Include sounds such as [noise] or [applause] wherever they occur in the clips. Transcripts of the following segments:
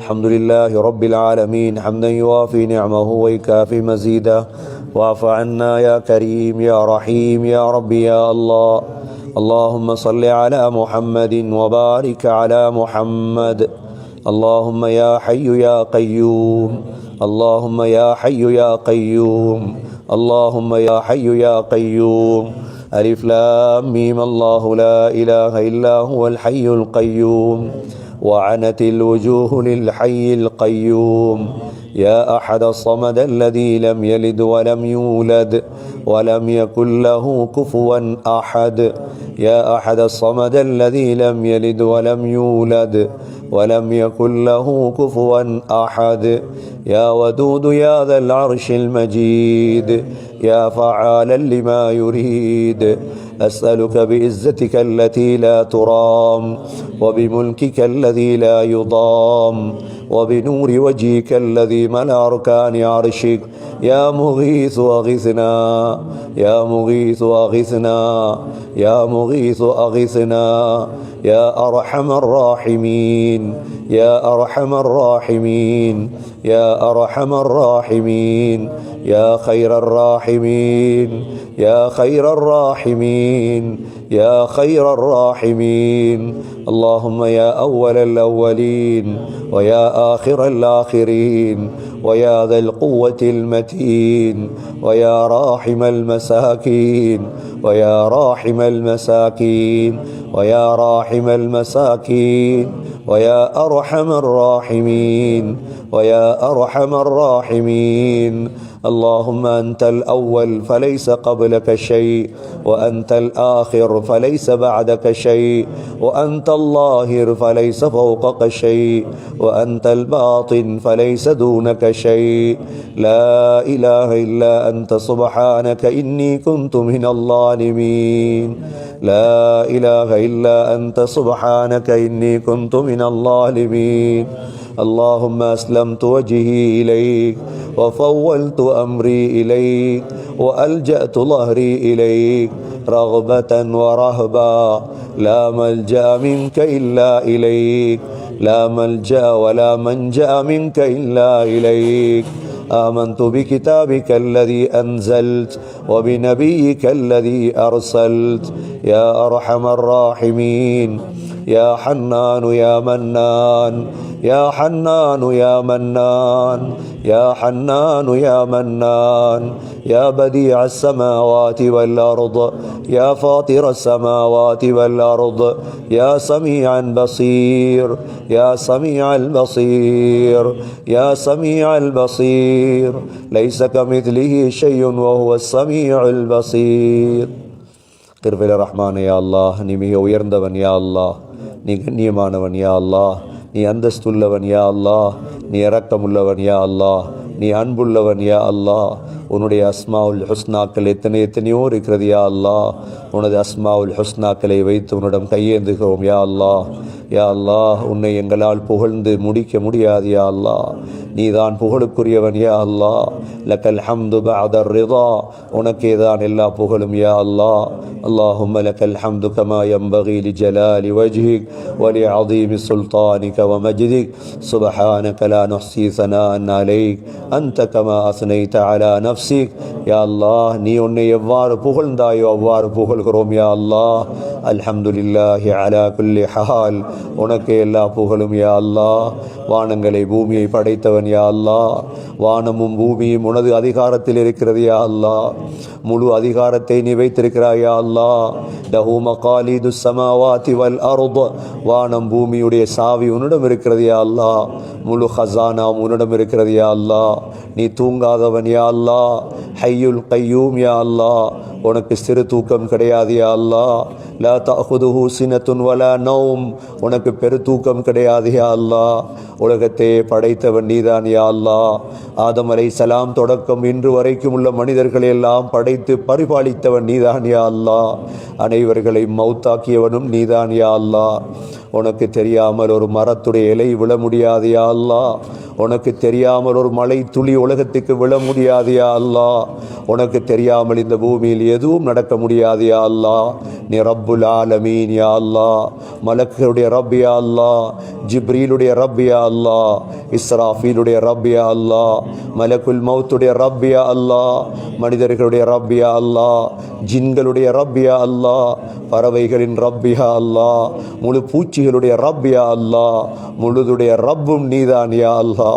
الحمد لله رب العالمين حمدا يوافي نعمه ويكافي مزيدا واعف عنا يا كريم يا رحيم يا ربي يا الله. اللهم صل على محمد وبارك على محمد. اللهم يا حي يا قيوم. اللهم يا حي يا قيوم. اللهم يا حي يا قيوم. ألف لام ميم الله لا إله إلا هو الحي القيوم. وعنت الوجوه للحي القيوم. يا أحد الصمد الذي لم يلد ولم يولد ولم يكن له كفوا أحد. يا أحد الصمد الذي لم يلد ولم يولد ولم يكن له كفوا أحد. يا ودود يا ذا العرش المجيد يا فعالا لما يريد. أسألك بعزتك التي لا ترام وبملكك الذي لا يضام. وبنور وجهك الذي ملأ أركان عرشك. يا مغيث أغثنا يا مغيث أغثنا يا مغيث أغثنا يا أرحم الراحمين يا أرحم الراحمين يا أرحم الراحمين يا خير الراحمين يا خير الراحمين يا خير الراحمين. اللهم يا أول الأولين ويا آخر الآخرين. ويا ذا القوة المتين ويا راحم المساكين ويا راحم المساكين ويا راحم المساكين ويا أرحم الراحمين ويا أرحم الراحمين. اللهم أنت الأول فليس قبلك شيء وأنت الآخر فليس بعدك شيء وأنت الظاهر فليس فوقك شيء وأنت الباطن فليس دونك شيء. لا إله إلا أنت سبحانك إني كنت من الظالمين. لا إله إلا أنت سبحانك إني كنت من الظالمين. اللهم أسلمت وجهي إليك وفولت أمري إليك وألجأت ظهري إليك رغبة ورهبا. لا ملجأ منك إلا إليك لا ملجأ ولا منجأ منك إلا إليك. آمنت بكتابك الذي أنزلت وبنبيك الذي أرسلت. يا أرحم الراحمين. يا حنان يا منان. يا حنان يا منان يا حنان يا منان يا بديع السماوات والأرض يا فاطر السماوات والأرض يا سميعا بصير يا سميع البصير يا سميع البصير ليس كمثله شيء وهو السميع البصير கிருபையில ரஹ்மானே யா அல்லாஹ் நீ மிக உயர்ந்தவன் யா அல்லாஹ் நீ கண்ணியமானவன் யா அல்லாஹ் நீ அந்தஸ்துள்ளவன் யா அல்லாஹ். நீ இரக்கமுள்ளவன் யா அல்லாஹ். நீ அன்புள்ளவன் யா அல்லாஹ். உன்னுடைய அஸ்மாவுல் ஹுஸ்னாக்கள் எத்தனை எத்தனையோ இருக்கிறது யா அல்லாஹ். உனது அஸ்மாவுல் ஹுஸ்னாக்களை வைத்து உன்னிடம் கையேந்துகிறோம் யா அல்லாஹ். யா அல்லாஹ் உன்னை எங்களால் புகழ்ந்து முடிக்க முடியாது யா அல்லாஹ் நீதான் புகழுக்குரியவன் யா அல்லாஹ் லக்கல் ஹம்து பஅதர் ரிதா உனக்கே தான் எல்லா புகழும் யா அல்லாஹ் اللهم لك الحمد كما ينبغي لجلال وجهك ولعظيم سلطانك ومجدك سبحانك لا نحصي ثناء عليك أنت كما أثنيت على نفسك يا الله நீ உன்னை எவ்வாறு புகழ்ந்தாயோ அவ்வாறு புகழ்கிறோம் யா அல்லாஹ் அல்ஹம்துலில்லாஹி அலா குல்லி ஹால் உனக்கு எல்லா புகழும் யா அல்லா வானங்களை பூமியை படைத்தவன் யா அல்லாஹ். வானமும் பூமியும் உனது அதிகாரத்தில் இருக்கிறது யா அல்லா முழு அதிகாரத்தை நீ வைத்திருக்கிறாய் யா அல்லாஹ். லஹு மகாலிது சமாவாதி வல் அர்த். வானம் பூமியுடைய சாவி உன்னிடம் இருக்கிறது யா அல்லா முழு ஹசானா உன்னிடம் இருக்கிறது யா அல்லாஹ். நீ தூங்காதவன் யா அல்லாஹ். ஹையுல் கையூம் யா அல்லா உனக்கு சிறு தூக்கம் கிடையாது யா அல்லாஹ் லா தஹுதுஹு சினத்துன் வலா நோம். உனக்கு பெரு தூக்கம் கிடையாது யா அல்லாஹ் உலகத்தை படைத்தவன் நீதான் யா அல்லாஹ் ஆதம் அலை சலாம் தொடக்கம் இன்று வரைக்கும் உள்ள மனிதர்களை எல்லாம் படைத்து பரிபாலித்தவன் நீதான் யா அல்லாஹ் அனைவர்களை மௌத்தாக்கியவனும் நீதான் யா அல்லாஹ் உனக்கு தெரியாமல் ஒரு மரத்துடைய இலை விழ முடியாதையா அல்லா அல்லாஹ் உனக்கு தெரியாமல் ஒரு மலை துளி உலகத்துக்கு விழ முடியாதையா அல்லா அல்லாஹ் உனக்கு தெரியாமல் இந்த பூமியில் எதுவும் நடக்க முடியாதையா அல்லா அல்லாஹ் நீ ரப்புல் ஆலமீன் யா அல்லா மலக்குடைய ரப் யா அல்லா ஜிப்ரீலுடைய ரப் யா அல்லா இஸ்ராஃபீலுடைய ரப் யா அல்லா மலக்குல் மௌத்துடைய ரப் யா அல்லா மனிதர்களுடைய ரப் யா அல்லா ஜின்களுடைய ரப் யா அல்லா பறவைகளின் ரப் யா அல்லா முழு பூச்சிகளுடைய ரப் யா அல்லா முழுதுடைய ரப்பும் நீதான் யா அல்லா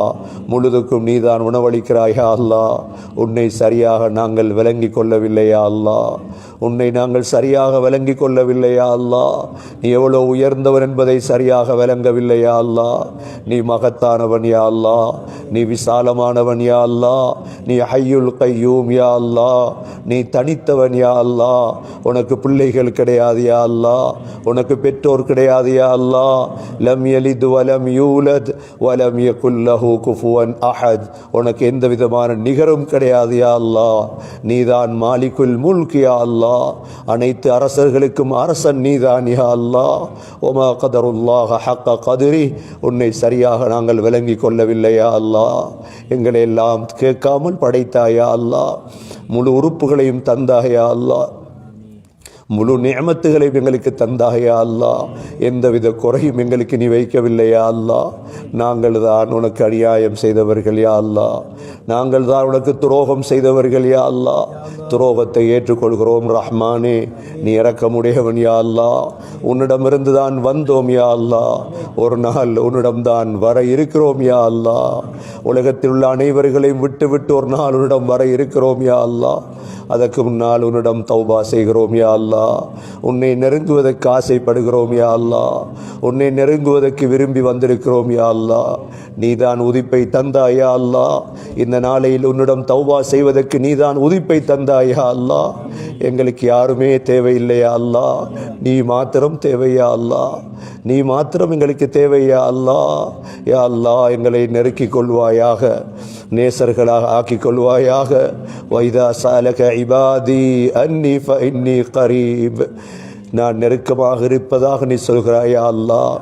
முழுதுக்கும் நீதான் உணவளிக்கிறாய் யா அல்லா உன்னை சரியாக நாங்கள் விளங்கிக் கொள்ளவில்லையா அல்லா உன்னை நாங்கள் சரியாக விளங்கிக் கொள்ளவில்லையா அல்லா நீ எவ்வளோ உயர்ந்தவன் என்பதை சரியாக விளங்கவில்லையா அல்லா நீ மகத்தானவன் யா அல்லா நீ விசாலமானவன் யா அல்லா நீ ஹையுல் கையூம் யா அல்லா நீ தனித்தவன் யா அல்லா உனக்கு பிள்ளைகள் கிடையாது யா அல்லா உனக்கு பெற்றோர் கிடையாது யா அல்லாஹ் லம் யலித் வலம் யூலத் வலம் யகுல்லஹு குஃபுவன் அஹத். உனக்கு எந்த விதமான நிகரும் கிடையாது யா அல்லா நீதான் மாலிக்குல் முல்க் யா அல்லா அனைத்து அரசர்களுக்கும் அரசன் நீதான் யா அல்லா ஒமா கதருல்லாஹ ஹக்க கதிரி. உன்னை சரியாக நாங்கள் விளங்கிக் கொள்ளவில்லையா அல்லா எங்களை எல்லாம் கேட்காமல் படைத்தாயா அல்லா முழு உறுப்புகளையும் தந்தாயா அல்லா முழு நியமத்துகளையும் எங்களுக்கு தந்தாயா அல்லா. எந்தவித குறையும் எங்களுக்கு நீ வைக்கவில்லையா அல்லா. நாங்கள் தான் உனக்கு அநியாயம் செய்தவர்கள் யா அல்லா. நாங்கள் தான் உனக்கு துரோகம் செய்தவர்கள் யா அல்லா. துரோகத்தை ஏற்றுக்கொள்கிறோம் ரஹ்மானே. நீ இறக்கமுடையவன் யா அல்லா. உன்னிடமிருந்து தான் வந்தோம் யா அல்லா. ஒரு நாள் உன்னிடம்தான் வர இருக்கிறோம் யா அல்லா. உலகத்தில் உள்ள அனைவர்களையும் விட்டுவிட்டு ஒரு நாள் உன்னிடம் வர இருக்கிறோம் யா அல்லா. அதற்கு முன்னால் உன்னிடம் தௌபா செய்கிறோம் யா அல்லா. உன்னை நெருங்குவதற்கு ஆசைப்படுகிறோம் யா அல்லா உன்னை நெருங்குவதற்கு விரும்பி வந்திருக்கிறோம் யா அல்லா நீதான் உதிப்பை தந்தாயா அல்லா இந்த நாளையில் உன்னிடம் தௌபா செய்வதற்கு நீதான் உதிப்பை தந்தாயா அல்லா எங்களுக்கு யாருமே தேவையில்லையா அல்லா நீ மாத்திரம் தேவையா அல்லா நீ மாத்திரம் எங்களுக்கு தேவையா அல்லா யா அல்லா எங்களை நெருக்கிக் கொள்வாயாக நேசர்களாக ஆக்கிக் கொள்வாயாக. வைதா சாலக இபாதி அன்னி ஃபஇன்னி கரீப் நான் நெருக்கமாக இருப்பதாக நீ சொல்கிறாயா அல்லா?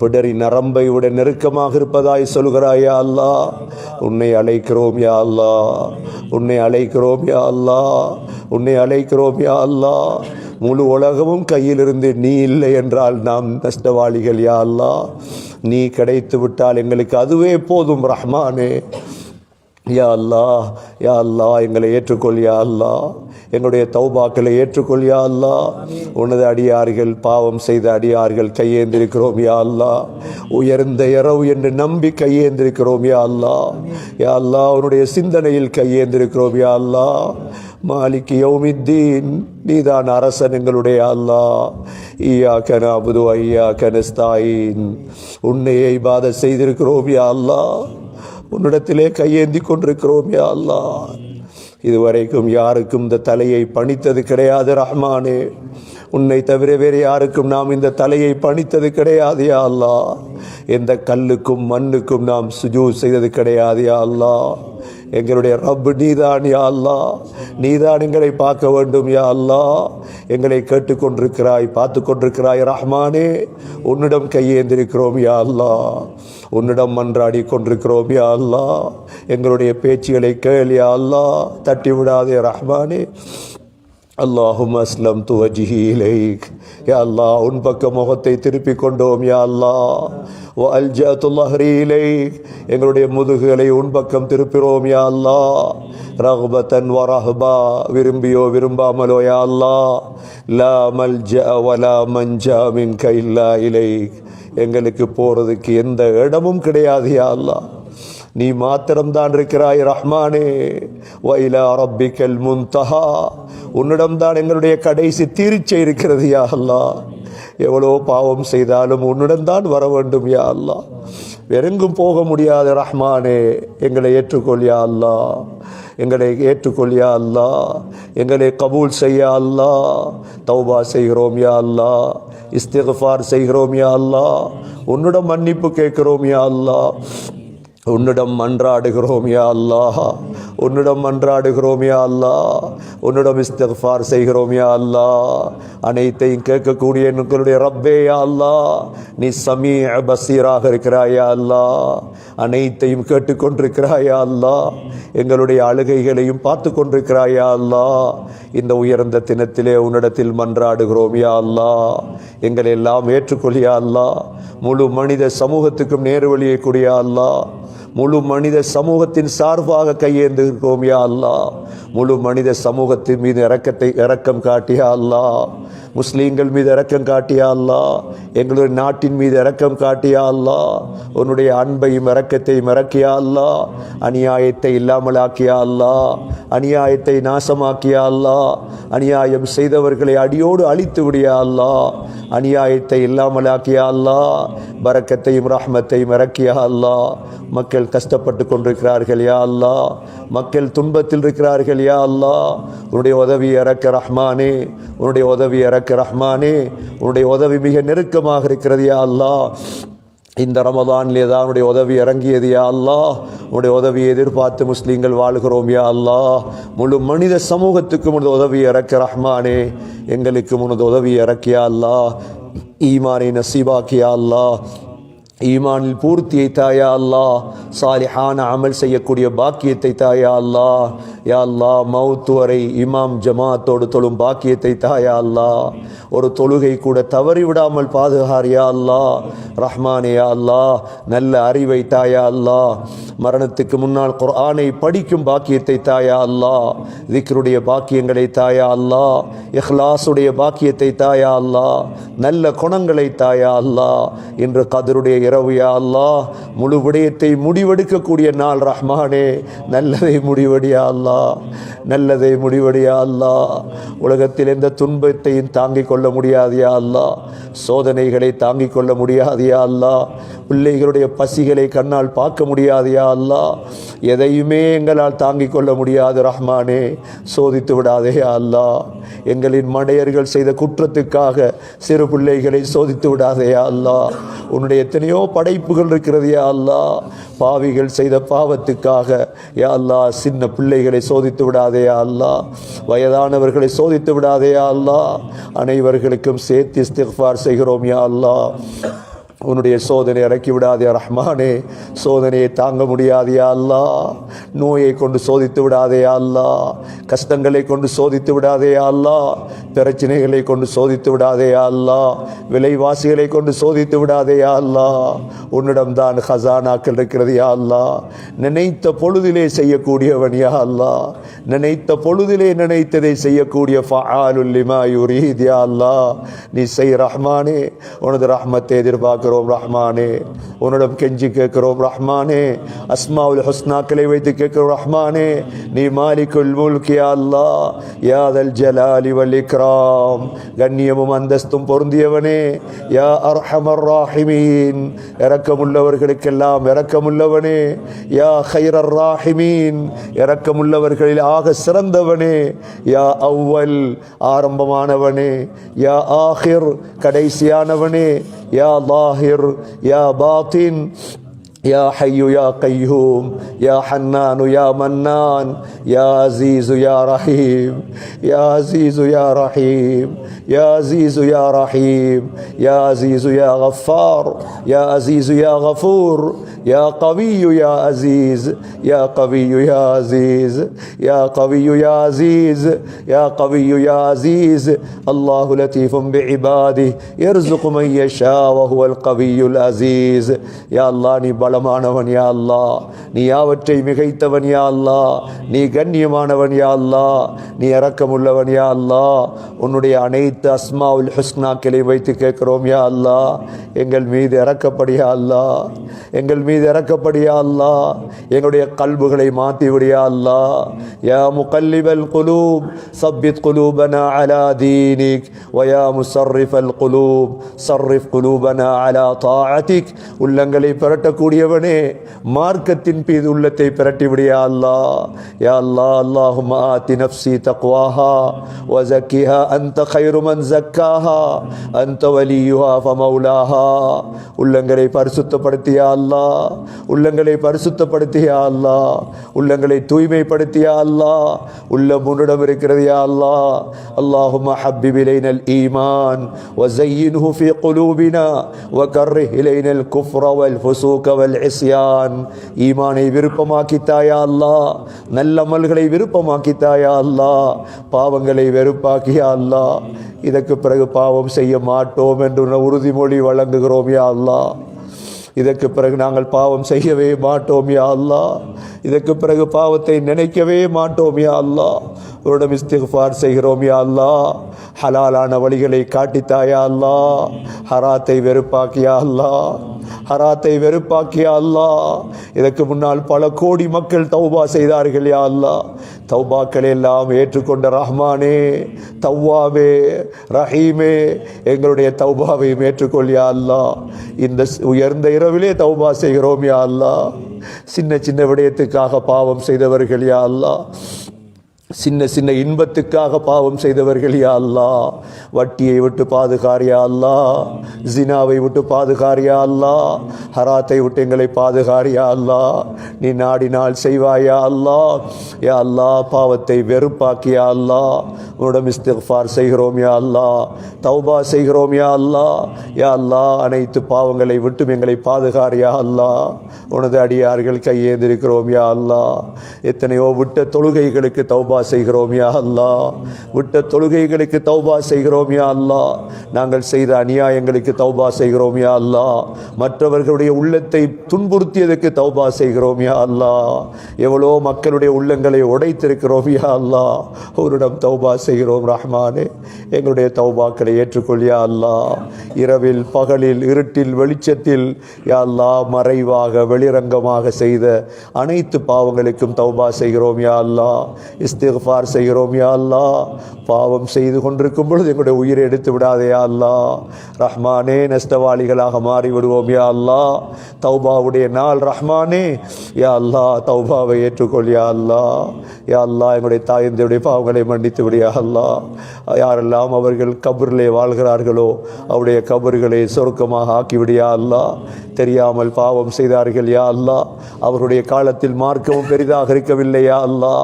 பிடரி நரம்பை விட நெருக்கமாக இருப்பதாய் சொல்கிறாயா அல்லா? உன்னை அழைக்கிறோம் யா அல்லா. உன்னை அழைக்கிறோம் யா அல்லா. உன்னை அழைக்கிறோம் யா அல்லா. முழு உலகமும் கையிலிருந்து நீ இல்லை என்றால் நாம் நஷ்டவாளிகள் யா அல்லா. நீ கிடைத்து விட்டால் எங்களுக்கு அதுவே போதும் ரஹ்மானே. யா அல்லா யா அல்லா எங்களை ஏற்றுக்கொள் யா அல்லா. எங்களுடைய தௌபாக்களை ஏற்றுக்கொள் யா அல்லா உனது அடியார்கள் பாவம் செய்த அடியார்கள் கையேந்திருக்கிறோம் யா அல்லா உயர்ந்த இரவு என்று நம்பி கையேந்திருக்கிறோம் யா அல்லா யா அல்லா உன்னுடைய சிந்தனையில் கையேந்திருக்கிறோம் யா அல்லா மாலிக் யௌமித்தீன் நீதான் அரசன் எங்களுடைய அல்லா ஈயா கனாபுது ஐயா கனஸ்தாயின் உன்னையை பாத செய்திருக்கிறோம் யா அல்லா உன்னிடத்திலே கையேந்தி கொண்டிருக்கிறோம் யா அல்லா இதுவரைக்கும் யாருக்கும் இந்த தலையை பணித்தது கிடையாது ரஹ்மானே. உன்னை தவிர வேறு யாருக்கும் நாம் இந்த தலையை பணித்தது கிடையாது யா அல்லா எந்த கல்லுக்கும் மண்ணுக்கும் நாம் சுஜூ செய்தது கிடையாது யா அல்லா எங்களுடைய ரப் நீதான் யா அல்லா. நீதான் எங்களை பார்க்க வேண்டும் யா அல்லா. எங்களை கேட்டுக்கொண்டிருக்கிறாய் பார்த்து கொண்டிருக்கிறாய் ரஹ்மானே. உன்னிடம் கையேந்திருக்கிறோம் யா அல்லா. உன்னிடம் மன்றாடி கொண்டிருக்கிறோம் யா அல்லா. எங்களுடைய பேச்சுகளை கேள் யா அல்லா. தட்டி விடாதே ரஹ்மானே. அல்லாஹும் அஸ்லம் துவஜிஹி இலைக் யா அல்லாஹ் உன் பக்க முகத்தை திருப்பிக் கொண்டோம் யா அல்லாஹ் வ அல்ஜாத்துல்லஹரி இலைக் எங்களுடைய முதுகுகளை உன் பக்கம் திருப்பிறோம் யா அல்லா ரஹ்பத்தன் வ ரஹ்பா விரும்பியோ விரும்பாமலோ யா அல்லாஹ் லா மல்ஜா வலா மஞ்சா மின் கைல்லா இலைக் எங்களுக்கு போகிறதுக்கு எந்த இடமும் கிடையாது யா அல்லாஹ் நீ மாத்திரம்தான் இருக்கிறாய் ரஹ்மானே. வைலா ரப்பிக்கல் முன்தஹா. உன்னிடம்தான் எங்களுடைய கடைசி தீர்ச்சை இருக்கிறது யா அல்லா எவ்வளோ பாவம் செய்தாலும் உன்னிடம்தான் வர வேண்டும் யா அல்லா வெறுங்கும் போக முடியாது ரஹ்மானே. எங்களை ஏற்றுக்கொள் யா அல்லா எங்களை ஏற்றுக்கொள் யா அல்லா எங்களை கபூல் செய்யா அல்லா தௌபா செய்கிறோம் யா அல்லா இஸ்திஃபார் செய்கிறோம் யா அல்லா உன்னிடம் மன்னிப்பு கேட்கிறோம் யா அல்லா உன்னிடம் மன்றாடுகிறோம் யா அல்லாஹா. உன்னிடம் மன்றாடுகிறோமியா அல்லா உன்னிடம் இஸ்தஃபார் செய்கிறோமியா அல்லா அனைத்தையும் கேட்கக்கூடிய எங்களுடைய ரப்பேயா அல்லா நீ சமீ பசீராக இருக்கிறாயா அல்லா அனைத்தையும் கேட்டுக்கொண்டிருக்கிறாயா அல்லா எங்களுடைய அழுகைகளையும் பார்த்து கொண்டிருக்கிறாயா அல்லா இந்த உயர்ந்த தினத்திலே உன்னிடத்தில் மன்றாடுகிறோம் யா அல்லா எங்களை எல்லாம் ஏற்றுக்கொள்ளியா அல்லா முழு மனித சமூகத்துக்கும் நேர்வழியை கூடியா அல்லா முழு மனித சமூகத்தின் சார்பாக கையேந்திருக்கிறோம் யா அல்லா முழு மனித சமூகத்தின் மீது இறக்கத்தை இறக்கம் காட்டியா அல்லா முஸ்லீம்கள் மீது இறக்கம் காட்டியா அல்லா எங்களுடைய நாட்டின் மீது இறக்கம் காட்டியா அல்லா உன்னுடைய அன்பையும் இறக்கத்தையும் இறக்கியா அல்லா அநியாயத்தை இல்லாமலாக்கியா அல்லா அநியாயத்தை நாசமாக்கியா அல்லா அநியாயம் செய்தவர்களை அடியோடு அழித்து விடியா அல்லா அநியாயத்தை இல்லாமலாக்கியா அல்லா பறக்கத்தையும் ரஹ்மத்தையும் இறக்கியா அல்லா மக்கள் கஷ்டப்பட்டு கொண்டிருக்கிறார்கள் யா அல்லா மக்கள் துன்பத்தில் இருக்கிறார்கள் யா அல்லா உன்னுடைய உதவி இறக்க ரஹ்மானே உன்னுடைய உதவி இறக்க ரஹ்மானே உன்னுடைய உதவி மிக நெருக்கமாக இருக்கிறது யா அல்லா இந்த ரமதானிலே தான் உடைய உதவி இறங்கியது யா அல்லா உன்னுடைய உதவியை எதிர்பார்த்து முஸ்லீம்கள் வாழ்கிறோம் யா அல்லா முழு மனித சமூகத்துக்கும் உனது உதவி இறக்க ரஹ்மானே எங்களுக்கு உனது உதவி இறக்கியா அல்லா ஈமானை நசீபாக்கியா அல்லா ஈமானில் பூர்த்தியை தாயா அல்லா சாலிஹான அமல் செய்யக்கூடிய பாக்கியத்தை தாயா அல்லா யா அல்லா மவுத்து வரை இமாம் ஜமாத்தோடு தொழும் பாக்கியத்தை தாயா அல்லா ஒரு தொழுகை கூட தவறி விடாமல் பாதுகார் யா அல்லா ரஹ்மானே யா அல்லா நல்ல அறிவை தாயா அல்லா மரணத்துக்கு முன்னால் குர்ஆனை படிக்கும் பாக்கியத்தை தாயா அல்லா திக்ருடைய பாக்கியங்களை தாயா அல்லா இஹ்லாசுடைய பாக்கியத்தை தாயா அல்லா நல்ல குணங்களை தாயா அல்லா இன்று கதருடைய இரவு யா அல்லா முழு விடயத்தை முடிவெடுக்கக்கூடிய நாள் ரஹ்மானே. நல்லதை முடிவடியா அல்லா நல்லதை முடிவடையா அல்லா உலகத்தில் எந்த துன்பத்தையும் தாங்கிக் கொள்ள முடியாதியா அல்லா சோதனைகளை தாங்கிக் கொள்ள முடியாதியா அல்லா பிள்ளைகளுடைய பசிகளை கண்ணால் பார்க்க முடியாதியா அல்லா எதையுமே எங்களால் தாங்கிக் கொள்ள முடியாது ரஹ்மானே. சோதித்து விடாதேயா அல்லா எங்களின் மடையர்கள் செய்த குற்றத்துக்காக சிறு பிள்ளைகளை சோதித்து விடாதேயா அல்லா உன்னுடைய எத்தனையோ படைப்புகள் இருக்கிறதையா அல்லா பாவிகள் செய்த பாவத்துக்காக யா அல்லா சின்ன பிள்ளைகளை சோதித்து விடாதேயா அல்லா வயதானவர்களை சோதித்து விடாதேயா அல்லா அனைவர்களுக்கும் சேர்த்து இஸ்திஃபார் செய்கிறோம் யா அல்லா உன்னுடைய சோதனை இறக்கி விடாதே ரஹ்மானே. சோதனையை தாங்க முடியாதே அல்லா நோயை கொண்டு சோதித்து விடாதே அல்லா கஷ்டங்களை கொண்டு சோதித்து விடாதே அல்லா பிரச்சனைகளை கொண்டு சோதித்து விடாதே அல்லா விலைவாசிகளை கொண்டு சோதித்து விடாதே அல்லா உன்னிடம் தான் ஹசானாக்கள் இருக்கிறது யா அல்லா நினைத்த பொழுதிலே செய்யக்கூடியவன் யா அல்லா நினைத்த பொழுதிலே நினைத்ததை செய்யக்கூடிய ஃபஆலுல் லிமா யுரீத் யா அல்லா நீ செய் ரஹ்மானே. உனது ரஹ்மத்தை எதிர்பார்க்கிறோம். கேட்கிறோம் ரஹ்மானே. உன்னிடம் கெஞ்சி கேட்கிறோம் ரஹ்மானே. அஸ்மாவுல் ஹுஸ்னாக்களை வைத்து கேட்கிறோம் ரஹ்மானே. நீ மாலிக்குல் முல்க் யா அல்லா யாதல் ஜலாலி வல் இக்ராம். கண்ணியமும் அந்தஸ்தும் பொருந்தியவனே. யா அர்ஹமர் ராஹிமீன். இறக்கமுள்ளவர்களுக்கெல்லாம் இறக்கமுள்ளவனே யா ஹைரர் ராஹிமீன். இறக்கமுள்ளவர்களில் ஆக சிறந்தவனே. யா அவ்வல் ஆரம்பமானவனே. யா ஆஹிர் கடைசியானவனே. யா லாஹிர் யா பாத்தின் يا حي يا قيوم يا حنان يا منان يا عزيز يا رحيم يا عزيز يا رحيم يا عزيز يا رحيم يا عزيز يا غفار يا عزيز يا غفور يا قوي يا عزيز يا قوي يا عزيز يا قوي يا عزيز يا قوي يا عزيز. الله لطيف بعباده يرزق من يشاء وهو القوي العزيز. يا الله நீ பலமானவன் யா அல்லா நீ யாவற்றை மிகைத்தவன் யா அல்லா நீ கண்ணியமானவன் யா அல்லா நீ இறக்கமுள்ளவன் யா அல்லா உன்னுடைய அனைத்து அஸ்மா உல் ஹுஸ்னாக்களை வைத்து கேட்கிறோம் யா அல்லா எங்கள் மீது இறக்கப்படியா அல்லா எங்கள் மீது இறக்கப்படியா அல்லா எங்களுடைய கல்புகளை மாற்றி விடியா அல்லா யா முகல்லிபல் குலூப் சப்பித் குலூபனா அலா தீனிக் வயா முசர்ரிஃபல் அல் குலூப் சர்ரிஃப் குலூபனா அலா தாஅதிக். உள்ளங்களை புரட்டக்கூடிய பெரியவனே மார்க்கத்தின் மீது உள்ளத்தை பிரட்டி விடியா அல்லா யா அல்லா அல்லாஹும் ஆத்தி நஃப்சி தக்வாஹா வஸக்கிஹா அன்த கைரு மன் ஜக்காஹா அன்த வலியுஹா ஃபமௌலாஹா உள்ளங்களை பரிசுத்தப்படுத்தியா அல்லா உள்ளங்களை பரிசுத்தப்படுத்தியா அல்லா உள்ளங்களை தூய்மைப்படுத்தியா அல்லா உள்ள முன்னிடம் இருக்கிறது யா அல்லா اللهم حبب إلينا الإيمان وزينه في قلوبنا وكره إلينا الكفر والفسوق அலல் இஸ்யான் ஈமானை விருப்பமாக்கித்தாயா அல்லா நல்லமல்களை விருப்பமாக்கித்தாயா அல்லா பாவங்களை வெறுப்பாக்கியா அல்லா இதற்கு பிறகு பாவம் செய்ய மாட்டோம் என்று உறுதிமொழி வழங்குகிறோம் யா அல்லா இதற்கு பிறகு நாங்கள் பாவம் செய்யவே மாட்டோம் யா அல்லா இதற்கு பிறகு பாவத்தை நினைக்கவே மாட்டோம் யா அல்லா உன்னிடம் இஸ்திஃபார் செய்கிறோம் யா அல்லா ஹலாலான வழிகளை காட்டித்தாயா அல்லா ஹராத்தை வெறுப்பாக்கியா அல்லா ஹராத்தை வெறுப்பாக்கியா அல்லா. இதற்கு முன்னால் பல கோடி மக்கள் தௌபா செய்தார்கள் யா அல்லா. தௌபாக்களை எல்லாம் ஏற்றுக்கொண்ட ரஹ்மானே தவ்வாவே ரஹீமே எங்களுடைய தௌபாவையும் ஏற்றுக்கொள் யா அல்லா. இந்த உயர்ந்த இரவிலே தௌபா செய்கிறோம் யா அல்லா. சின்ன சின்ன விடயத்துக்காக பாவம் செய்தவர்கள் யா அல்லா. சின்ன சின்ன இன்பத்துக்காக பாவம் செய்தவர்கள் யா அல்லா வட்டியை விட்டு பாதுகாரியா அல்லா ஜினாவை விட்டு பாதுகாரியா அல்லா ஹராத்தை விட்டு எங்களை பாதுகாரியா அல்லா நீ நாடினால் செய்வாயா அல்லா யா அல்லா பாவத்தை வெறுப்பாக்கியா அல்லா உன்னிடம் இஸ்திஃபார் செய்கிறோம் யா அல்லா தௌபா செய்கிறோம் யா அல்லா யா அல்லா அனைத்து பாவங்களை விட்டும் எங்களை பாதுகாரியா அல்லா உனது அடியார்கள் கையேந்திருக்கிறோம் யா அல்லா எத்தனையோ விட்ட தொழுகைகளுக்கு தௌபா செய்கிறோம் யா அல்லா விட்ட தொழுகைகளுக்கு தௌபா செய்கிறோம் யா அல்லா நாங்கள் செய்த அநியாயங்களுக்கு தௌபா செய்கிறோம் யா அல்லா மற்றவர்களுடைய உள்ளத்தை துன்புறுத்தியதற்கு தௌபா செய்கிறோம் யா அல்லா எவ்வளோ மக்களுடைய உள்ளங்களை உடைத்திருக்கிறோம் யா அல்லா ஒருடம் தௌபா செய்கிறோம் ரஹ்மானே. எங்களுடைய தௌபாக்களை ஏற்றுக்கொள்ளியா அல்லா இரவில் பகலில் இருட்டில் வெளிச்சத்தில் யா அல்லா மறைவாக வெளிரங்கமாக செய்த அனைத்து பாவங்களுக்கும் தௌபா செய்கிறோம் யா அல்லா இஸ்தி இஸ்திஃபார் செய்கிறோம் யா அல்லா பாவம் செய்து கொண்டிருக்கும் பொழுது எங்களுடைய உயிரை எடுத்து விடாதே யா அல்லா ரஹ்மானே நஷ்டவாளிகளாக மாறிவிடுவோம் யா அல்லா தௌபாவுடைய நாள் ரஹ்மானே. யா அல்லா தௌபாவை ஏற்றுக்கொள் யா அல்லா யா அல்லா எங்களுடைய தாயந்தருடைய பாவங்களை மன்னித்து விடியா அல்லா யாரெல்லாம் அவர்கள் கபரிலே வாழ்கிறார்களோ அவருடைய கபர்களை சொருக்கமாக ஆக்கிவிடியா அல்லா தெரியாமல் பாவம் செய்தார்கள் யா அல்லா அவருடைய காலத்தில் மார்க்கமும் பெரிதாக இருக்கவில்லையா அல்லா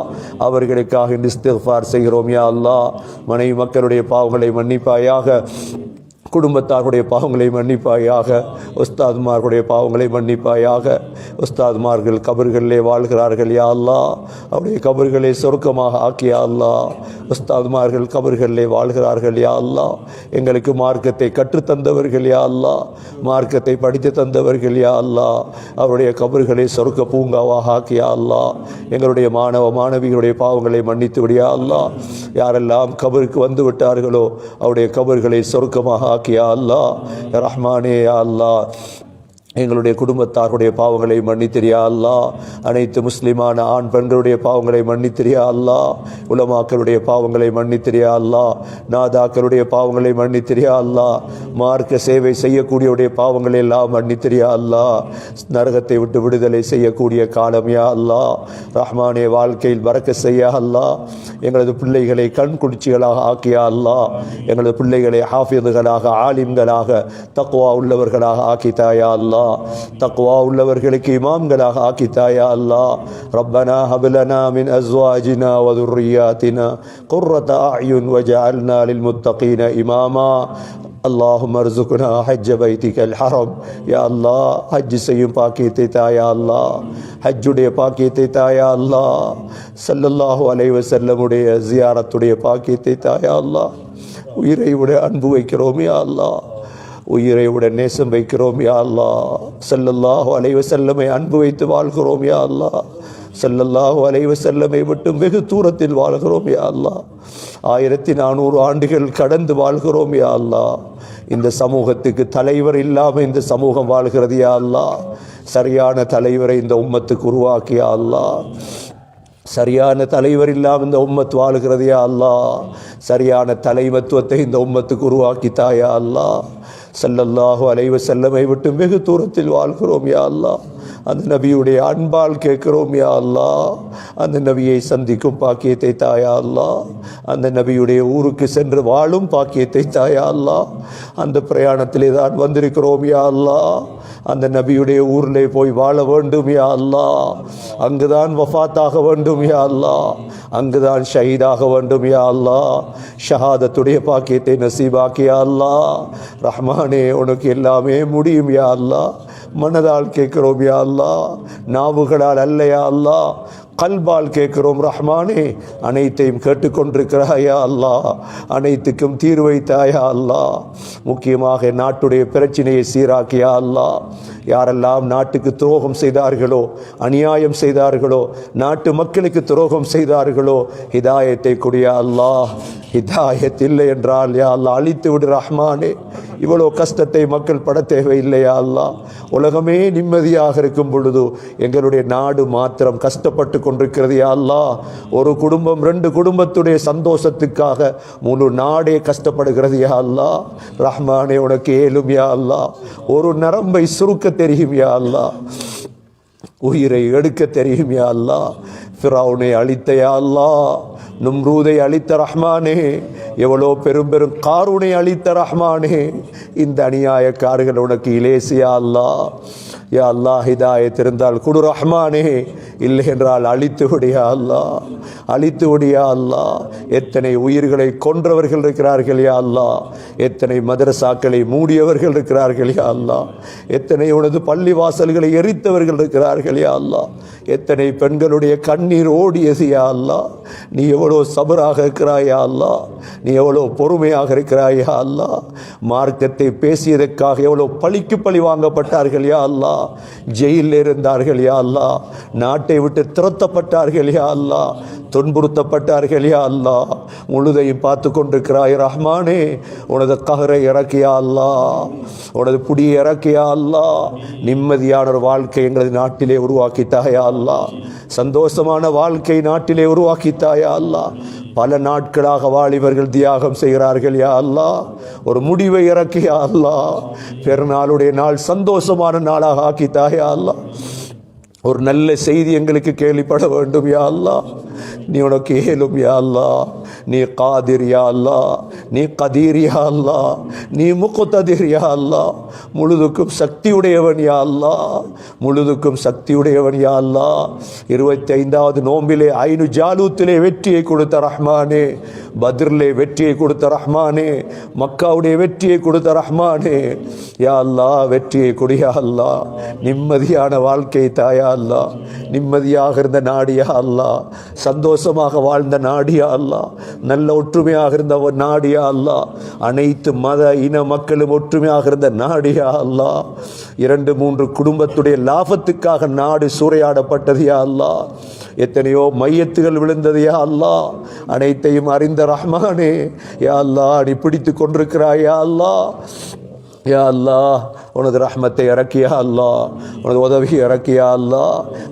அவர்களுக்கு உனக்காக அவர்களுக்காக இஸ்திஃபார் செய்கிறோம் யா அல்லா மனைவி மக்களுடைய பாவங்களை மன்னிப்பாயாக. குடும்பத்தாருடைய பாவங்களை மன்னிப்பாயாக உஸ்தாதுமார்களுடைய பாவங்களை மன்னிப்பாயாக உஸ்தாதுமார்கள் கபர்களிலே வாழ்கிறார்கள் யா அல்லா அவருடைய கபர்களை சொருக்கமாக ஆக்கியா அல்லா உஸ்தாதுமார்கள் கபர்களிலே வாழ்கிறார்கள் யா அல்லா எங்களுக்கு மார்க்கத்தை கற்றுத்தந்தவர்கள் யா அல்லா மார்க்கத்தை படித்து தந்தவர்கள் யா அல்லா அவருடைய கபர்களை சொருக்க பூங்காவாக ஆக்கியா அல்லா எங்களுடைய மாணவ மாணவிகளுடைய பாவங்களை மன்னித்து விடியா அல்லா யாரெல்லாம் கபருக்கு வந்து விட்டார்களோ அவருடைய கபர்களை சொருக்கமாக ஆக்கியா அல்லா ரஹ்மானே யா அல்லா எங்களுடைய குடும்பத்தாருடைய பாவங்களை மன்னித்திரியா அல்லா. அனைத்து முஸ்லிமான ஆண் பெண்களுடைய பாவங்களை மன்னித்திரியா அல்லா. உலமாக்களுடைய பாவங்களை மன்னித்திரியா அல்லா. நாதாக்களுடைய பாவங்களை மன்னித்திரியா அல்லா. மார்க்க சேவை செய்யக்கூடியவுடைய பாவங்களை எல்லாம் மன்னித்திரியா அல்லா. நரகத்தை விட்டு விடுதலை செய்யக்கூடிய காலம் யா அல்லா. ரஹ்மானே வாழ்க்கையில் வரக்க செய்ய அல்லா. எங்களது பிள்ளைகளை கண் குளிர்ச்சிகளாக ஆக்கியா அல்லா. எங்களது பிள்ளைகளை ஹாஃபிதுகளாக ஆலிம்களாக தக்குவா உள்ளவர்களாக ஆக்கித்தாயா அல்லா. தக்குவா உள்ளவர்களுக்கு இமாம்களாக ஆக்கித்தாயா அல்லா ரப்பனா ஹபலனா மின் அஸ்வாஜினா வதுர்ரியாத்தினா குர்ரத அயுன் வஜஅல்னா லில்முத்தகீன இமாமா اللهم ارزقنا حج بيتك الحرم يا الله حج செய்யும் பாக்கியத்தை தாயா அல்லா ஹஜ்ஜுடைய பாக்கியத்தை தாயா அல்லா சல்லல்லாஹு அலைஹி வஸல்லமுடைய ஜியாரத்துடைய பாக்கியத்தை தாயா அல்லா உயிரை விட அன்பு வைக்கிறோம் யா அல்லா உயிரை நேசம் வைக்கிறோம் யா அல்லா செல்லல்லாஹோ அலைவ செல்லமை அன்பு வைத்து வாழ்கிறோம் யா அல்லா செல்லல்லாஹோ அலைவ செல்லமை விட்டும் வெகு தூரத்தில் வாழ்கிறோம் யா அல்லா ஆயிரத்தி நானூறு ஆண்டுகள் கடந்து வாழ்கிறோம் யா அல்லா இந்த சமூகத்துக்கு தலைவர் இல்லாமல் இந்த சமூகம் வாழ்கிறது யா அல்லா சரியான தலைவரை இந்த உம்மத்துக்கு உருவாக்கியா அல்லா சரியான தலைவர் இல்லாமல் இந்த உம்மத் வாழுகிறதையா அல்லா சரியான தலைமத்துவத்தை இந்த உம்மத்துக்கு உருவாக்கித்தாயா அல்லா சல்லல்லாஹு அலைவ செல்லமை விட்டு வெகு தூரத்தில் வாழ்கிறோம் யா அல்லா அந்த நபியுடைய அன்பால் கேட்கிறோம் யா அல்லா அந்த நபியை சந்திக்கும் பாக்கியத்தை தாயா அல்லா அந்த நபியுடைய ஊருக்கு சென்று வாழும் பாக்கியத்தை தாயா அல்லா அந்த பிரயாணத்திலே தான் வந்திருக்கிறோம் யா அல்லா அந்த நபியுடைய ஊரிலே போய் வாழ வேண்டும் யா அல்லா. அங்குதான் வஃபாத்தாக வேண்டும் யா அல்லா. அங்குதான் ஷஹீதாக வேண்டும் யா அல்லா. ஷஹாதத்துடைய பாக்கியத்தை நசீபாக்கியா அல்லா. ரஹ்மானே உனக்கு எல்லாமே முடியும் யா அல்லா. மனதால் கேட்கிறோம் யா அல்லா. நாவுகளால் அல்லையா அல்லா. கல்பால் கேட்கிறோம் ரஹ்மானே அனைத்தையும் கேட்டுக்கொண்டிருக்கிறாயா அல்லா? அனைத்துக்கும் தீர்வை தாயா அல்லா? முக்கியமாக நாட்டுடைய பிரச்சனையை சீராக்கியா அல்லா? யாரெல்லாம் நாட்டுக்கு துரோகம் செய்தார்களோ அநியாயம் செய்தார்களோ நாட்டு மக்களுக்கு துரோகம் செய்தார்களோ ஹிதாயத்தை கொடியா அல்லா. ஹிதாயத் இல்லை என்றால் யா அல்லா அழித்து விடு ரஹ்மானே. இவ்வளோ கஷ்டத்தை மக்கள் பட தேவையில்லையா அல்லா. உலகமே நிம்மதியாக இருக்கும் பொழுது எங்களுடைய நாடு மாத்திரம் கஷ்டப்பட்டு கொண்டிருக்கிறது அல்லா ஒரு குடும்பம் ரெண்டு குடும்பத்துடைய சந்தோஷத்துக்காக முழு நாடே கஷ்டப்படுகிறது யா அல்லா ரஹ்மானே உனக்கு ஏலும் யா அல்லா ஒரு நரம்பை சுருக்க தெரியும் யா அல்லா உயிரை எடுக்க தெரியும் யா அல்லா ஃபிரௌனை அழித்த யா அல்லா நும்ரூதை அழித்த ரஹ்மானே. எவ்வளோ பெரும் பெரும் காருனை அழித்த ரஹ்மானே. இந்த அநியாயக்காரர்கள் உனக்கு இலேசியா அல்லா யா அல்லா ஹிதாயத் இருந்தால் குடு ரஹ்மானே. இல்லை என்றால் அழித்து விடியா அல்லா அழித்து விடியா அல்லா எத்தனை உயிர்களை கொன்றவர்கள் இருக்கிறார்கள் யா அல்லா எத்தனை மதரசாக்களை மூடியவர்கள் இருக்கிறார்கள் யா அல்லா எத்தனை உனது பள்ளி வாசல்களை எரித்தவர்கள் இருக்கிறார்கள் யா அல்லா எத்தனை பெண்களுடைய கண்ணீர் ஓடியது யா அல்லா நீ எவ்வளோ சபராக இருக்கிறாயா அல்லா நீ எவ்வளோ பொறுமையாக இருக்கிறாயா அல்லா மார்க்கத்தை பேசியதற்காக எவ்வளோ பழிக்கு பழி வாங்கப்பட்டார்கள் யா அல்லா ஜெயிலில் இருந்தார்கள் யா அல்லா நாட்டை விட்டு துரத்தப்பட்டார்கள் யா அல்லா துன்புறுத்தப்பட்டார்கள் யா அல்லா முழுதையும் பார்த்து கொண்டிருக்கிறாய் ரஹ்மானே. உனது கஹரை இறக்கியா அல்லா உனது புடியை இறக்கியா அல்லா நிம்மதியான ஒரு வாழ்க்கை எங்களது நாட்டிலே உருவாக்கித்தாயா அல்லா சந்தோஷமான வாழ்க்கை நாட்டிலே உருவாக்கித்தாயா அல்லா பல நாட்களாக வாலிபர்கள் தியாகம் செய்கிறார்கள் யா அல்லா ஒரு முடிவை இறக்கியா அல்லா பெருநாளுடைய நாள் சந்தோஷமான நாளாக ஆக்கித்தாயா அல்லா ஒரு நல்ல செய்தி எங்களுக்கு கேள்விப்பட வேண்டும் யா அல்லா நீ உனக்கு ஏலும் யா அல்லா நீ காதிர் யா அல்லா நீ கதீர் யா அல்லா நீ முக்குத்ததிர் யா அல்லா முழுதுக்கும் சக்தியுடையவன் யா அல்லா முழுதுக்கும் சக்தியுடையவன் யா அல்லா இருபத்தி ஐந்தாவது நோம்பிலே ஐநு ஜாலூத்திலே வெற்றியை கொடுத்த ரஹ்மானே. பத்ரிலே வெற்றியை கொடுத்த ரஹ்மானே. மக்காவுடைய வெற்றியை கொடுத்த ரஹ்மானே. யா அல்லா வெற்றியை கொடியா அல்லா நிம்மதியான வாழ்க்கை தாயா. அல்லா நிம்மதியாக இருந்த நாடியா அல்லா சந்தோஷமாக வாழ்ந்த நாடியா அல்லா நல்ல ஒற்றுமையாக இருந்த நாடியா அல்லா அனைத்து மத இன மக்களும் ஒற்றுமையாக இருந்த நாடியா அல்லா இரண்டு மூன்று குடும்பத்துடைய லாபத்துக்காக நாடு சூறையாடப்பட்டது யா அல்லா எத்தனையோ மையத்துகள் விழுந்தது யா அல்லா அனைத்தையும் அறிந்த ரஹ்மானே. யா அல்லா நீ பிடித்து கொண்டிருக்கிறாய் யா அல்லா யா அல்லா உனது ரஹ்மத்தை இறக்கியா அல்லா உனது உதவி இறக்கியா அல்லா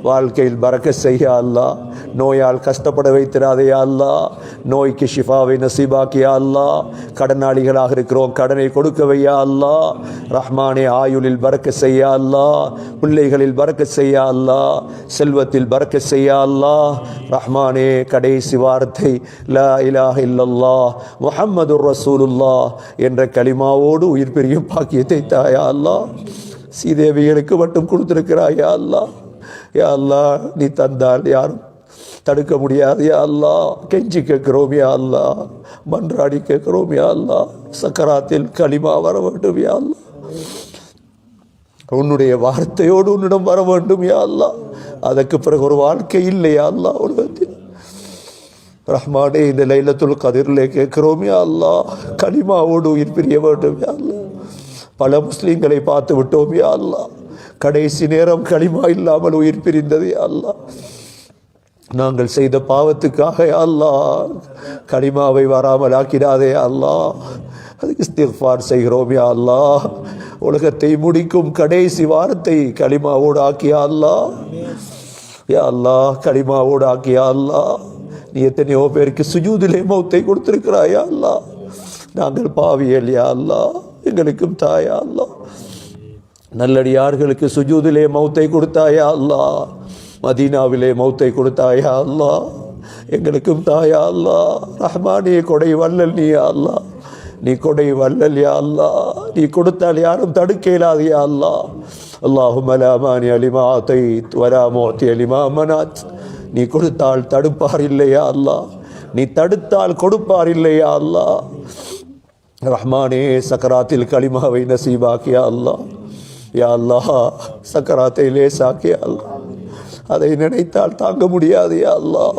வாழ்க்கையில் பறக்க செய்யா அல்லா நோயால் கஷ்டப்பட வைத்திராதையா அல்லா நோய்க்கு ஷிஃபாவை நசீபாக்கியா அல்லா கடனாளிகளாக இருக்கிறோம் கடனை கொடுக்க வையா அல்லா ரஹ்மானே ஆயுளில் பறக்க செய்யா அல்லா பிள்ளைகளில் பறக்க செய்யா அல்லா செல்வத்தில் பறக்க செய்யா அல்லா ரஹ்மானே கடைசி வார்த்தை லா இலாஹ இல்லல்லா முஹம்மது ரசூலுல்லா என்ற களிமாவோடு உயிர் பெரிய பாக்கியத்தை தாயா அல்லா சீதேவிகளுக்கு மட்டும் கொடுத்திருக்கிறாயா அல்லா. யா அல்லா நீ தந்தால் யாரும் தடுக்க முடியாது யா அல்லா. கெஞ்சி கேட்கிறோம் யா அல்லா. மன்றாடி கேட்கிறோம் யா அல்லா. சக்கராத்தில் களிமா வர வேண்டும் யா அல்லா. உன்னுடைய வார்த்தையோடு உன்னிடம் வர வேண்டும் யா அல்லா. அதற்கு பிறகு ஒரு வாழ்க்கை இல்லையா அல்லா உலகத்தில். ரஹ்மானே இந்த லைலத்துல் கதிரிலே கேட்கிறோம் யா அல்லா. களிமாவோடு உயிர் பிரிய வேண்டும் யா அல்லா. பல முஸ்லீம்களை பார்த்து விட்டோம் யா அல்லா. கடைசி நேரம் களிமா இல்லாமல் உயிர் பிரிந்தது யா அல்லா. நாங்கள் செய்த பாவத்துக்காக அல்லா. களிமாவை வராமல் ஆக்கிடாதே அல்லா. அதுக்கு இஸ்திஃபார் செய்கிறோம் யா அல்லா. உலகத்தை முடிக்கும் கடைசி வாரத்தை களிமாவோடு ஆக்கியா அல்லா. யா அல்லா களிமாவோடு ஆக்கியா அல்லா. நீ எத்தனையோ பேருக்கு சுஜூதிலே மௌத்தை கொடுத்துருக்கிறாயா அல்லா. நாங்கள் பாவியல் யா அல்லா. எங்களுக்கும் தாயா அல்லா. நல்லடியார்களுக்கு சுஜூதிலே மௌத்தை கொடுத்தாயா அல்லா. மதீனாவிலே மௌத்தை கொடுத்தாயா அல்லா. எங்களுக்கும் தாயா அல்லா. ரஹ்மானிய கொடை வல்லல் நீயா அல்லா. நீ கொடை வல்லல் யா அல்லா. நீ கொடுத்தால் யாரும் தடுக்க இயலாது யா அல்லா. அல்லாஹும் அலாமானி அலிமா ஆத்தை வரா மோத்தி அலிமா மனாத். நீ கொடுத்தால் தடுப்பார் இல்லையா அல்லா. நீ தடுத்தால் கொடுப்பார் இல்லையா அல்லா. ரஹ்மானே சக்கராத்தில் களிமாவை நசீபாக்கியா அல்லா யா அல்லா சக்கராத்தை லேசாக்கியா அல்லா அதை நினைத்தால் தாங்க முடியாது யா அல்லாஹ்.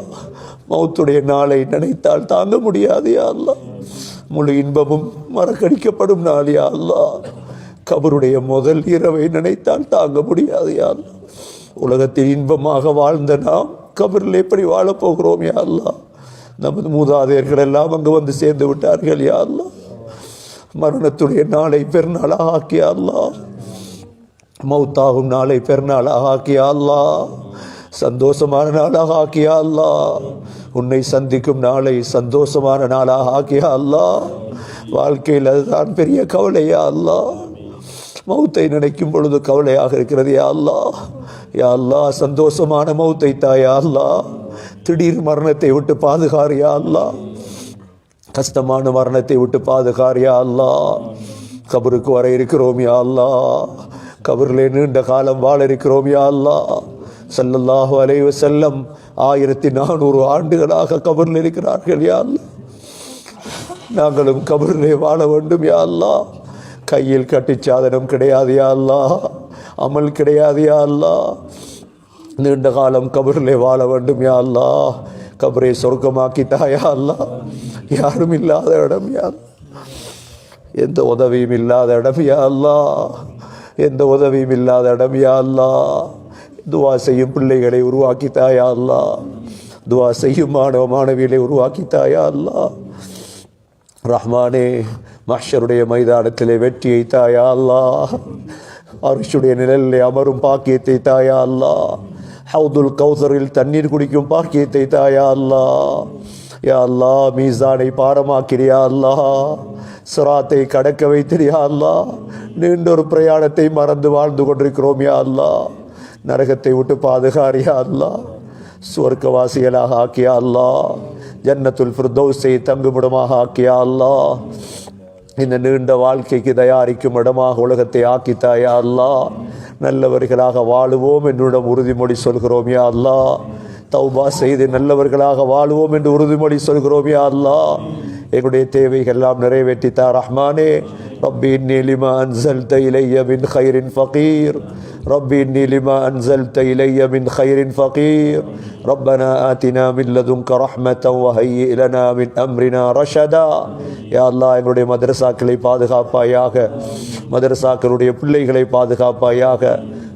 மௌத்துடைய நாளை நினைத்தால் தாங்க முடியாது யா அல்லாஹ். முழு இன்பமும் மறக்கடிக்கப்படும் நாள் யா அல்லாஹ். கபருடைய முதல் இரவை நினைத்தால் தாங்க முடியாது யா அல்லாஹ். உலகத்தில் இன்பமாக வாழ்ந்த நாம் கபரில் எப்படி வாழப்போகிறோம் யா அல்லாஹ்? நமது மூதாதையர்கள் எல்லாம் அங்கு வந்து சேர்ந்து விட்டார்கள் யா அல்லா மரணத்துடைய நாளை பெருநாளாக ஆக்கிய அல்லாஹ். மௌத்தாகும் நாளை பெருநாளாக ஆக்கிய அல்லாஹ். சந்தோஷமான நாளாக ஆக்கியா அல்லா உன்னை சந்திக்கும் நாளை சந்தோஷமான நாளாக ஆக்கிய அல்லா வாழ்க்கையில் அதுதான் பெரிய கவலையா அல்லா மௌத்தை நினைக்கும் பொழுது கவலையாக இருக்கிறது யா அல்லாஹ். யா அல்லா சந்தோஷமான மௌத்தை தாயா அல்லா திடீர் மரணத்தை விட்டு பாதுகார் யா அல்லாஹ். கஷ்டமான மரணத்தை விட்டு பாதுகாரியா யா கபருக்கு வர இருக்கிறோம் யா அல்லாஹ் கபரில் நீண்ட காலம் வாழ இருக்கிறோம் யா அல்லா. சல்லல்லாஹு அலைவ செல்லம் ஆயிரத்தி நானூறு ஆண்டுகளாக கபரில் இருக்கிறார்கள் யா அல்லா. நாங்களும் கபரிலே வாழ வேண்டும் யா அல்லாஹ் கையில் கட்டிச்சாதனம் கிடையாது யா அல்லாஹ் அமல் கிடையாது யா அல்லா. நீண்ட காலம் கபரிலே வாழ வேண்டும் யா அல்லாஹ் கபரை சொர்க்கமாக்கி தாயா அல்ல? யாரும் இல்லாத இடம் யா எந்த உதவியும் இல்லாத இடம் யா அல்லாஹ் எந்த உதவியும் இல்லாத இடம் யா அல்லாஹ் துவா செய்யும் பிள்ளைகளை உருவாக்கி தாயா அல்லாஹ் துவா செய்யும் மாணவ மாணவிகளை உருவாக்கித்தாயா அல்லாஹ் ரஹ்மானே மஷருடைய மைதானத்திலே வெற்றியை தாயா அல்லா? அரிஷுடைய நிழலிலே அமரும் பாக்கியத்தை தாயா அல்லா? ஹவுதுல் கௌசரில் தண்ணீர் குடிக்கும் பாக்கியத்தை தாயா அல்லாஹ் யா அல்லாஹ் மீசானை பாரமாக்கிறியா அல்லாஹ் சிராத்தை கடக்க வைத்திரியா அல்லாஹ் நீண்டொரு பிரயாணத்தை மறந்து வாழ்ந்து கொண்டிருக்கிறோம் யா அல்லாஹ் நரகத்தை விட்டு பாதுகாரியா அல்லாஹ் சுவர்க்கவாசிகளாக ஆக்கியா அல்லாஹ் ஜன்னத்துல் ஃபிர்தௌஸை தங்குமிடமாக ஆக்கியா அல்லாஹ் இந்த நீண்ட வாழ்க்கைக்கு தயாரிக்கும் இடமாக உலகத்தை ஆக்கித்தாயா அல்லா நல்லவர்களாக வாழுவோம் என்னிடம் உறுதிமொழி சொல்கிறோம் யா அல்லா தௌபா செய்து நல்லவர்களாக வாழுவோம் என்று உறுதிமொழி சொல்கிறோம் யா அல்லா எங்களுடைய தேவைகள் எல்லாம் நிறைவேற்றித்தா ரஹ்மானே ربي إني لما أنزلت إلي من خير فقير ربي إني لما أنزلت إلي من خير فقير ربنا آتنا من لدنك رحمة وهيئ لنا من أمرنا رشدا يا الله எங்களுடைய மதரசாக்களை பாதுகாப்பாயாக மதரசாக்களுடைய பிள்ளைகளை பாதுகாப்பாயாக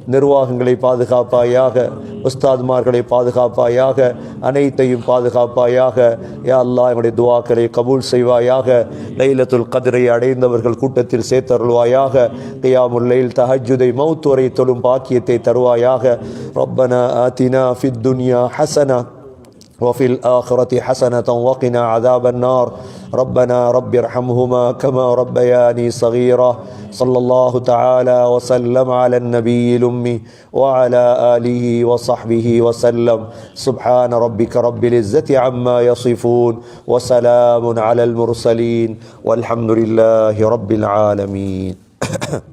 நிர்வாகங்களை பாதுகாப்பாயாக உஸ்தாத்மார்களை பாதுகாப்பாயாக அனைத்தையும் பாதுகாப்பாயாக. யா அல்லா எங்களுடைய துவாக்களை கபூல் செய்வாயாக. லைலத்துல் கதிரை அடைந்தவர்கள் கூட்டத்தில் சேர்த்தருள்வாயாக. கியாமுல் லைல் தஹஜுதை மௌத் தொழும் பாக்கியத்தை தருவாயாக. ரப்பன ஆத்தினா ஃபித் துன்யா ஹசனா. وفي الآخرة حسنة وقنا عذاب النار. ربنا رب ارحمهما كما ربياني صغيرا. صلى الله تعالى وسلم على النبي الأمي وعلى آله وصحبه وسلم. سبحان ربك رب العزة عما يصفون وسلام على المرسلين. والحمد لله رب العالمين. [coughs]